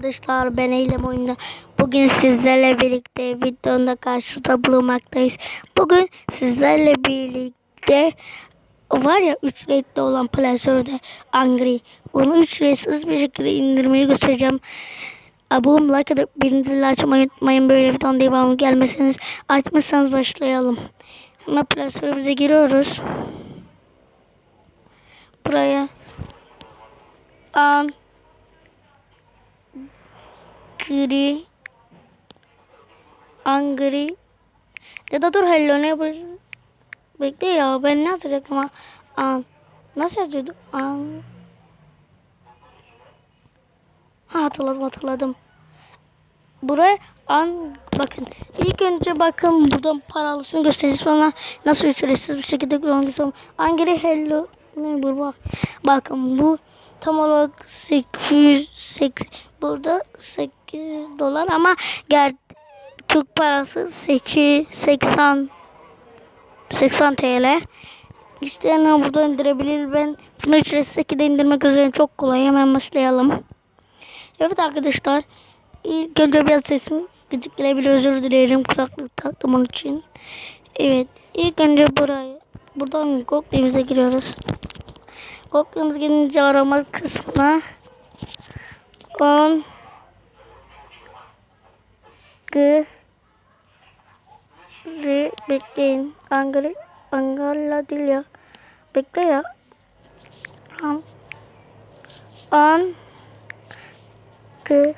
arkadaşlar ben Eylem oyunda. Bugün sizlerle birlikte videonda karşınızda bulunmaktayız. Bugün sizlerle birlikte var ya 3 renkli olan klasörde Angry. Onu 3 renksiz bir şekilde indirmeyi göstereceğim. Abone like atıp bildirimleri açmayı unutmayın. Böyle videonun devamı gelmeseniz açmışsanız başlayalım. Hemen klasörümüze giriyoruz. Buraya an gri angry ya da dur hello neighbor. Bekle ya ben ne yazacaktım? Ha an nasıl yazıyordu? An ha hatırladım hatırladım. Buraya an bakın. İlk önce bakın buradan paralısını göstereceğiz sonra nasıl ücretsiz bir şekilde kullanıyorsun angry hello neighbor bak. Bakın bu tam olarak 800 8 burada 8 dolar ama ger Türk parası 8 80 80 TL. İsteyenler burada indirebilir. Ben bunu ücretsiz şekilde indirmek üzere çok kolay. Hemen başlayalım. Evet arkadaşlar. İlk önce biraz sesim gıcık gelebilir. Özür dilerim. Kulaklık taktım onun için. Evet. ilk önce buraya. Buradan Google'imize giriyoruz. Google'ımız gelince arama kısmına on G R bekleyin. Angli Angala değil ya. Bekle ya. An An G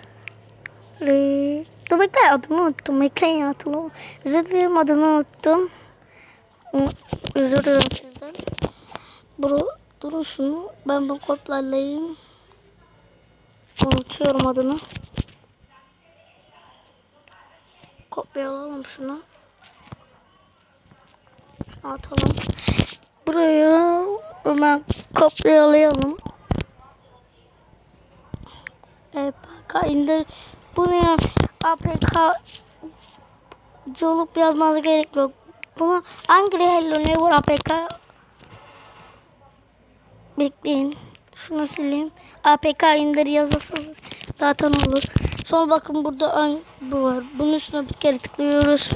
R Dur bekle adını unuttum. Bekleyin ya hatırlamam. Özür dilerim adını unuttum. Özür dilerim sizden. Bro, durun şunu. Ben bu kopyalayayım. Unutuyorum adını. Kopyalayalım şunu. Şunu atalım. Buraya hemen kopyalayalım. APK indir. Bunu ya APK colup yazmanıza gerek yok. Bunu hangi hello ne var APK bekleyin. Şunu sileyim. APK indir yazarsanız zaten olur. Sonra bakın burada an bu var. Bunun üstüne bir kere tıklıyoruz.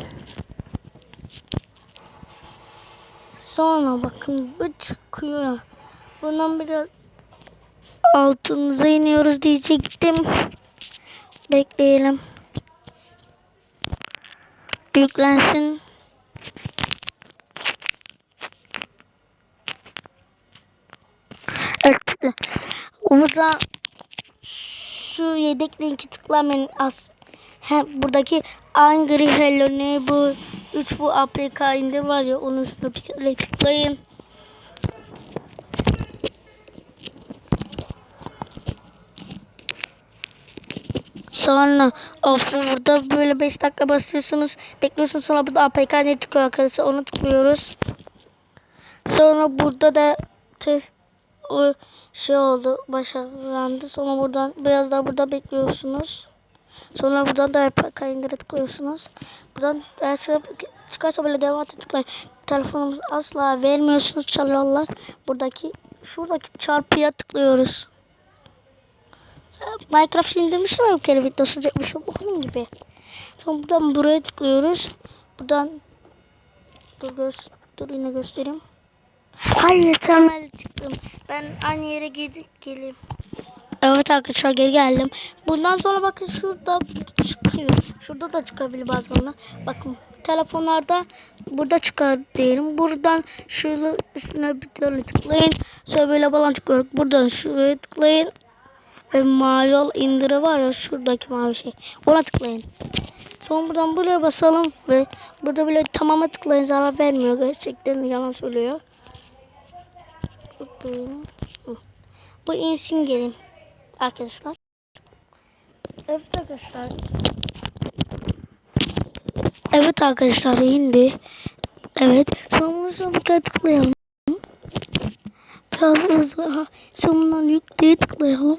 Sonra bakın bu çıkıyor. Bundan biraz altınıza iniyoruz diyecektim. Bekleyelim. Yüklensin. Evet. Burada şu yedek linki tıklamayın. As hem buradaki Angry Hello ne bu 3 bu APK indir var ya onun üstüne bir tıklayın. Sonra of burada böyle 5 dakika basıyorsunuz. Bekliyorsunuz sonra burada APK ne çıkıyor arkadaşlar onu tıklıyoruz. Sonra burada da test o şey oldu başarılandı. Sonra buradan biraz daha burada bekliyorsunuz. Sonra buradan da APK indire tıklıyorsunuz. Buradan dersi çıkarsa böyle devam et tıklayın. Telefonumuzu asla vermiyorsunuz çalıyorlar. Buradaki şuradaki çarpıya tıklıyoruz. Minecraft indirmiştim bir kere videosu çekmişim. Onun gibi. Sonra buradan buraya tıklıyoruz. Buradan dur, göz, dur yine göstereyim. Hayır temel çıktım. Ben aynı yere gidip geleyim. Evet arkadaşlar geri geldim. Bundan sonra bakın şurada çıkıyor. Şurada da çıkabilir bazen. Bakın telefonlarda burada çıkar diyelim. Buradan şöyle üstüne bir tane tıklayın. Sonra böyle balon çıkıyor. Buradan şuraya tıklayın. Ve mavi ol indire var ya şuradaki mavi şey. Ona tıklayın. Sonra buradan buraya basalım ve burada bile tamama tıklayın zarar vermiyor. Gerçekten yalan söylüyor. Bu insin gelin arkadaşlar. Evet arkadaşlar. Evet arkadaşlar indi. Evet. Sonrasında bir tıklayalım. Biraz hızlı. Sonundan yükleye tıklayalım.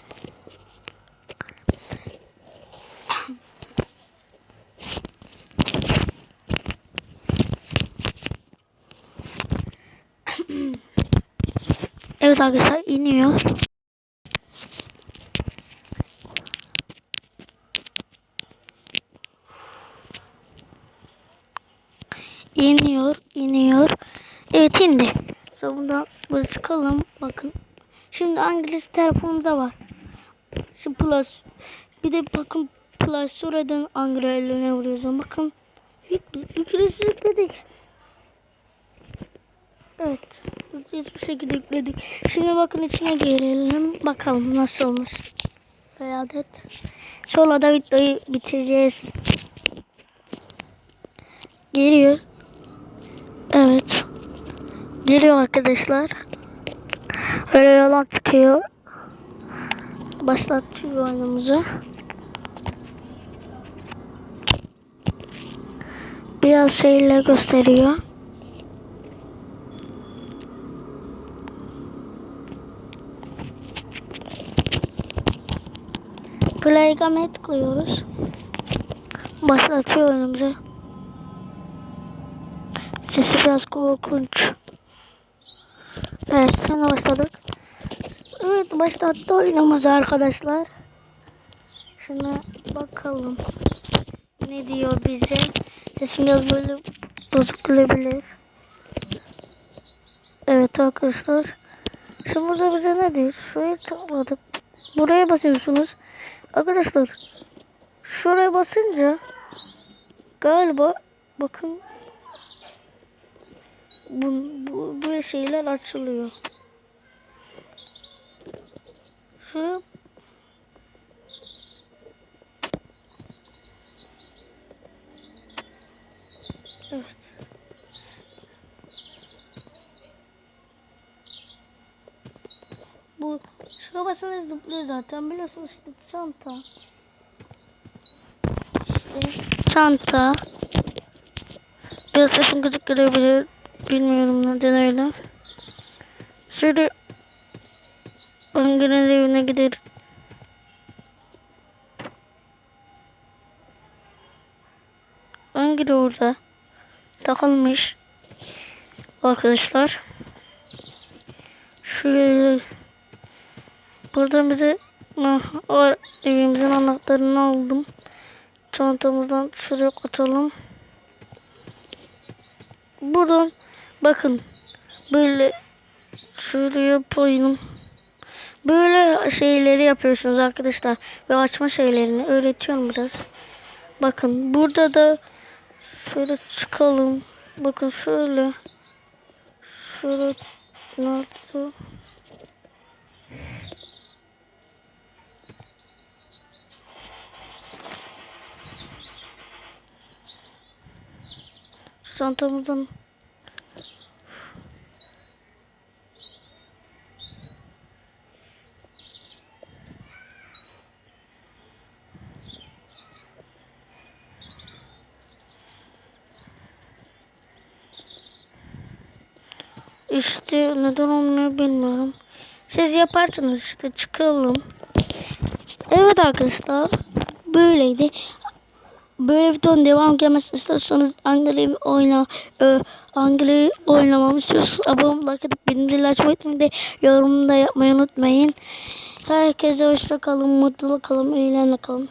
Evet arkadaşlar iniyor. İniyor, iniyor. Evet indi. Sonra buradan böyle çıkalım. Bakın. Şimdi İngiliz telefonumuzda var. Şu plus. Bir de bakın plus sonradan Angrel'ine vuruyoruz. Bakın. Ücretsizlik dedik. Evet. Ücretsiz bir şekilde yükledik. Şimdi bakın içine girelim. Bakalım nasıl olmuş. Bir adet. Sonra da videoyu bitireceğiz. Geliyor. Evet. Geliyor arkadaşlar. Öyle yalan çıkıyor. Başlatıyor oyunumuzu. Biraz şeyle gösteriyor. Play game'e tıklıyoruz. Başlatıyor oyunumuzu. Sesi biraz korkunç. Evet sonra başladık. Evet başlattı oyunumuzu arkadaşlar. Şuna bakalım. Ne diyor bize? Sesim biraz böyle bozuk olabilir. Evet arkadaşlar. Şimdi burada bize ne diyor? Şuraya tıkladık. Buraya basıyorsunuz. Arkadaşlar şuraya basınca galiba bakın bu, bu, bu şeyler açılıyor. Şu Evet. Bu şuna basınca zıplıyor zaten biliyorsunuz işte çanta. İşte çanta. Biraz sesim gıcık gelebilir. Bilmiyorum neden öyle. Şöyle Angel'in evine gider. Angel orada. Takılmış. Arkadaşlar. Şöyle Burada bize o evimizin anahtarını aldım. Çantamızdan şuraya atalım. Buradan bakın böyle şöyle yapayım. Böyle şeyleri yapıyorsunuz arkadaşlar. Ve açma şeylerini öğretiyorum biraz. Bakın burada da şöyle çıkalım. Bakın şöyle. Şöyle nasıl? Çantamızdan İşte neden olmuyor bilmiyorum. Siz yaparsınız işte çıkalım. Evet arkadaşlar böyleydi. Böyle videonun devam gelmesini istiyorsanız Angle'yi oyna, e, Angle'yi oynamamı istiyorsanız abone olmayı, edip bildirimleri açmayı unutmayın. de Yorumda yapmayı unutmayın. Herkese hoşça kalın, mutlu kalın, eğlenle kalın.